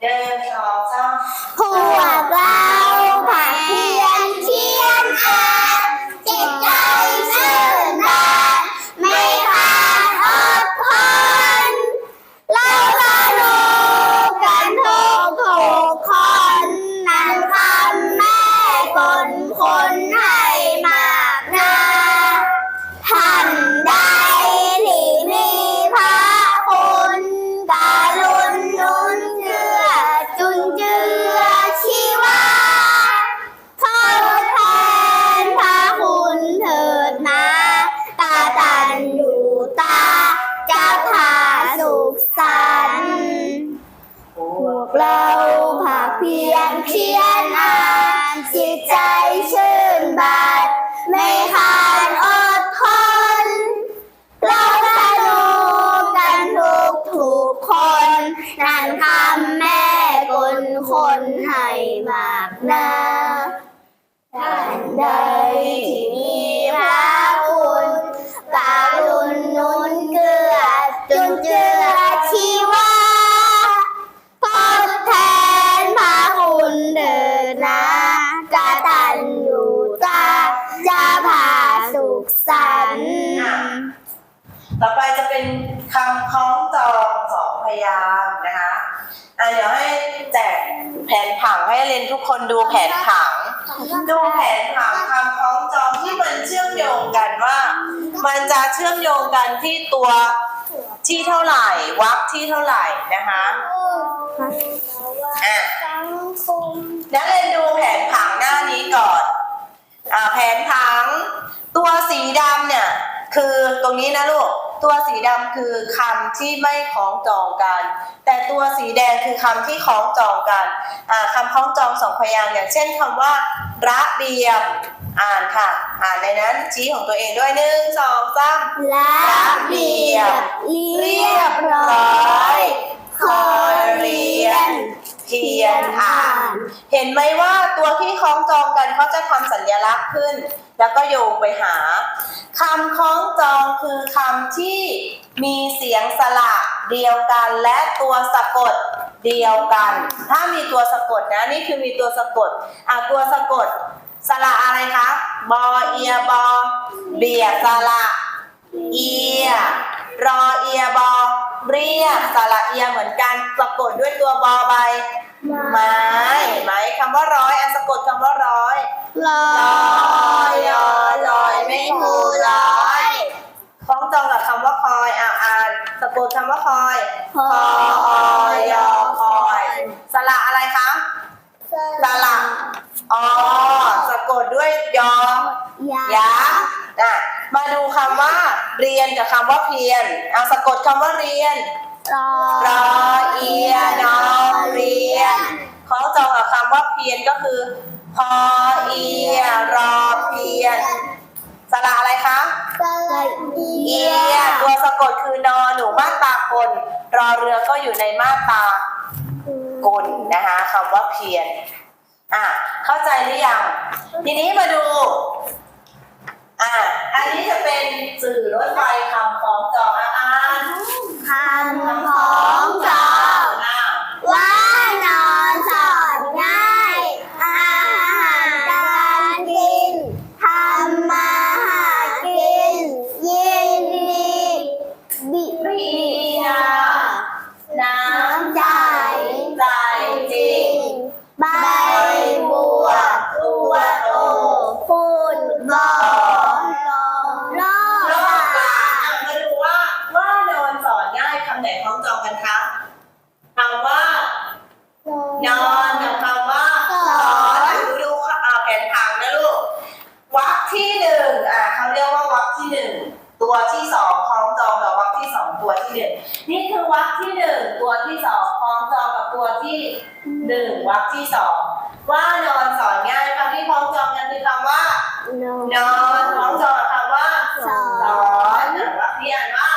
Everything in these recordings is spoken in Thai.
หนึ่ง พี คนดูแผนผัง ดูแผนผังคำคล้องจองที่มันเชื่อมโยงกันว่า มันจะเชื่อมโยงกันที่ตัวที่เท่าไหร่วรรคที่เท่าไหร่นะคะอะนักเรียนดูแผนผังหน้านี้ก่อนอ่าแผนผัง ตัวสีดำเนี่ย คือตรงนี้นะลูก ตัวสีดำคือคำที่ไม่คล้องจองกัน แต่ตัวสีแดงคือคำที่คล้องจองกันคำคล้องจองสองพยางค์อย่างเช่นคำว่า ระเบียบอ่านค่ะ อ่านในนั้นชี้ของตัวเองด้วยหนึ่งสองสามระเบียบเรียบร้อย เขียนอ่าน เห็นไหมว่าตัวที่คล้องจองกันเขาจะทำสัญลักษณ์ขึ้น แล้วก็โยงไปหาคำคล้องจองคือคำที่มีเสียงสระเดียวกันและตัวสะกดเดียวกัน ถ้ามีตัวสะกดนะนี่คือมีตัวสะกดอะตัวสะกดสระอะไรคะบอเอียบอเบียสระเอียรอเอียบอ เรียบสระเอียเหมือนกันสะกดด้วยตัวบอใบไม้ไม้คำว่าร้อยอันสะกดคำว่าร้อยลอย มาดูคำว่า เรียนกับคำว่าเพียนเอาสะกดคำว่าเรียนรอรอเอียนอเรียนคล้องจองกับคำว่าเพียนก็คือพอเอียรอเพียนสระอะไรคะสระเอีเอียยตัวสะกดคือนอหนูมาตราคนรอเรือก็อยู่ในมาตรากลนะคะคำว่าเพียนอะเข้าใจหรือยังทีนี้มาดูอะ อันนี้จะเป็นสื่อรถไฟคำของจองอาอานคำของจอง รียกว่าวรรคที่หนึ่งตัวที่สองคล้องจองกับวรรคที่สองตัวที่หนึ่งนี่คือวรรคที่หนึ่งตัวที่สองคล้องจองกับตัวที่หนึ่งวรรคที่สองว่านอนสอนง่ายคำที่คล้องจองกันคือคำว่านอนคล้องจองกับคำว่าสอสอนอะวรรคที่อ่านว่า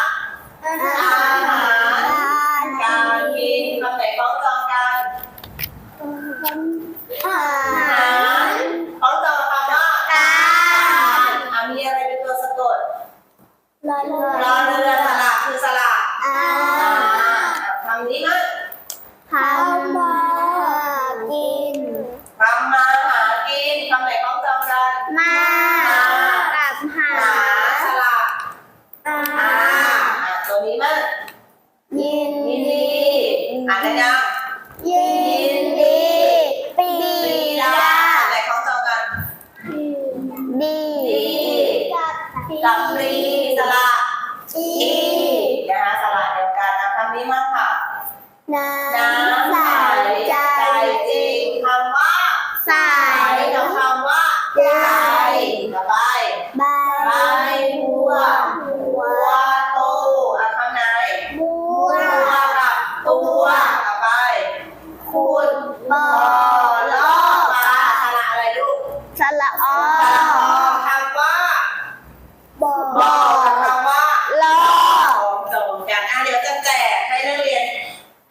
complete.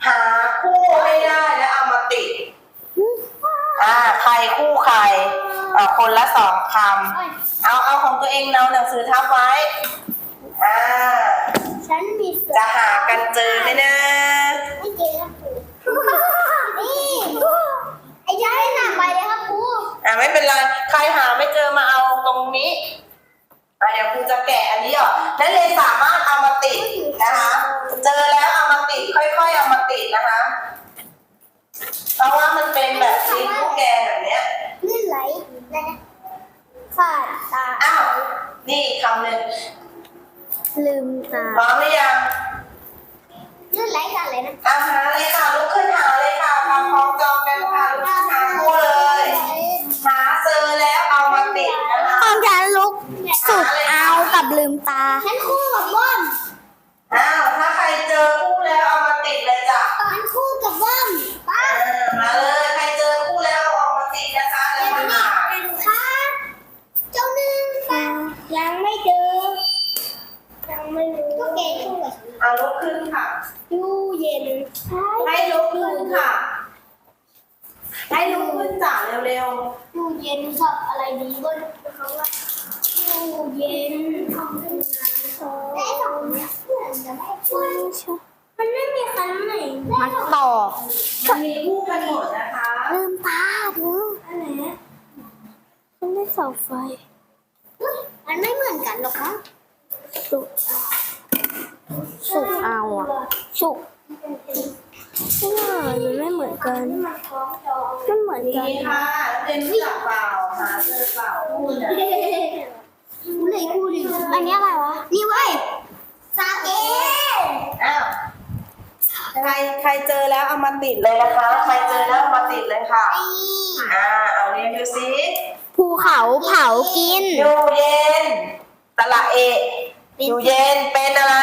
หาคู่ให้ได้และเอามาติด อ่า ใครคู่ใครคนละสองคำ เอาเอาของตัวเองเอาหนังสือทับไว้ อ่า ฉันมีจะหากันเจอไหมนะ ไม่เจอนี่ไอ้ย้ายหนักไปเลยครับครูอ่ไม่เป็นไร ใครหาไม่เจอมาเอาตรงนี้อ่เดี๋ยวครูจะแกะอันนี้ออกนั่นเลยสามารถเอามาติดนะคะ เจอแล้ว ดค่อยๆเอามาติดนะคะ เพราะว่ามันเป็นแบบชิ้นลูกแกงแบบเนี้ยลื่นไหลนะขาดตาอ้าวนี่คำหนึ่งลืมตาพร้อมหรือยังลื่นไหลขาดเลยนะอาหาเลยค่ะลุกขึ้นหาเลยค่ะทำคล้องจองกันค่ะลุกขึ้นหาคู่เลยหาเจอแล้วเอามาติดนะคะของฉันลุกสุดเอากับลืมตาฉันคู่กับว่อมอ้าวถ้าใคร เจอคู่แล้วเอามาติดเลยจ้ะฉันคู่กับว่อมป้าอ่ามาเลยใครเจอคู่แล้วเอาออกมาติดนะคะแล้วมาหาค่ะเจ้าหนึ่งค่ะยังไม่เจอยังไม่รู้ก็เก่งคู่กับเอาลุกขึ้นค่ะยูเย็นให้ลุกขึ้นค่ะ ให้ลุกขึ้นจ้ะเร็วยูเย็นกับอะไรดีบ้างเขาว่า ยูเย็นได้สองเนี่ยมันไม่มีคันไหนมันต่อๆมันมีคู่กันหมดนะคะลืมตาดูอะไรนะมันไม่เสาไฟมันไม่เหมือนกันหรอกนะสุกสุกเอาอะสุกไม่ว่ามันไม่เหมือนกันมันเหมือนกัน นี่ค่ะเรียนรู้จักเปล่าหาเจอเปล่าคู่เนี่ยคู่เลยคู่ดิ อันนี้อะไรวะ นี่เว้ยซาเกอ้าวใครใครเจอแล้วเอามาติดเลยนะคะ ใครเจอแล้วเอามาติดเลยค่ะ อ่า เอาเรียนดูสิภูเขาเผากิน อยู่เย็นตละเอะอยู่เย็นเป็นอะไร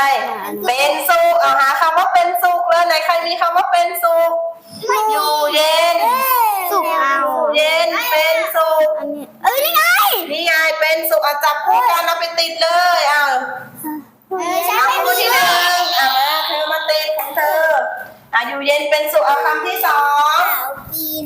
เป็นสุขเอาหาคำว่าเป็นสุขเลยไหนใครมีคำว่าเป็นสุขอยู่เย็น สุกเอาอยู่เย็นเป็นสุขอันนี้เอ้ยนี่ไง นี่ไงเป็นสุขเอาจับคู่กันเอาไปติดเลยเอาเออฉันเอาไม่คู่มีที่หเลนึ่งยอะมาเธอมาติดของเธออะอยู่เย็นเป็นสุขเอาคำที่สองเผากิน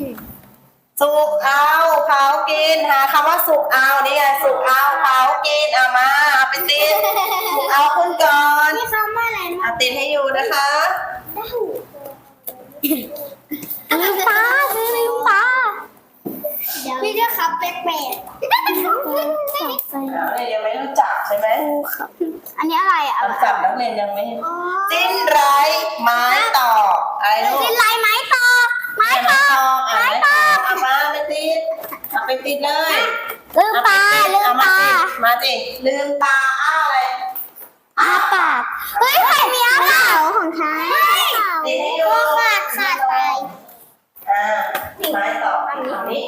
สุกเอาเขากินหาคำว่าสุกเอานี่ไงสุกเอาเขากินเอามาเอาไปติดสุกเอาขึ้นก่อนนี่คำว่าอะไรนะเอาติดให้อยู่นะคะลืมตาคือลืมตาพี่จะขับแปลกๆ เอาเนี่ยยังไม่รู้จัก ใช่ไหมอันนี้อะไรอะคำศัพท์นักเรียนยังไม่จิ้นไรไม้ตอกอะไรลูกเป็นลายไม้ตอกไม้ตไม้อกตอกอะไม้ตอกเอามาไปติดเอาไปติดเลยลืมตาเอไปลืติดมเอามาตาติดมาสิลืมตาอ้าอะไรอ้าปากเฮ้ยใครมีอ้าปากของฉันติดให้อยู่ขาดขาดไปอ่าไม้ตอกอันนี้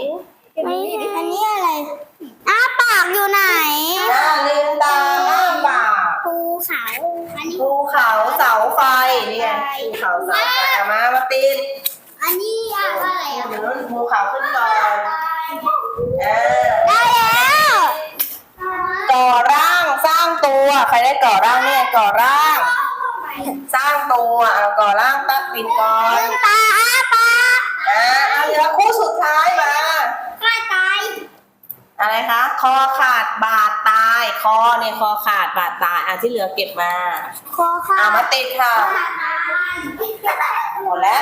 ไม่อันนี้อะไรอ้าปากอยู่ไหนหน้าลืมตาอ้าปากภูเขาอันนี้ภูเขาเสาไฟนี่ไงภูเขาเสาไฟเอามามาติดอันนี้อะไรอะเดี๋ยวนู้นภูเขาขึ้นก่อนเออได้แล้วก่อร่างสร้างตัวใครได้ก่อร่างเนี่ยก่อร่าง สร้างตัวเอาก่อร่างตั้งปิดก่อนลืมตาอ้าปากอ่าเอาเหลือคู่สุดท้ายมา ขาดตาย อะไรคะ คอขาดบาดตาย คอเนี่ยคอขาดบาดตาย อะที่เหลือเก็บมาคอขาเอาดมาติดค่ะขาดตายหมดแล้ว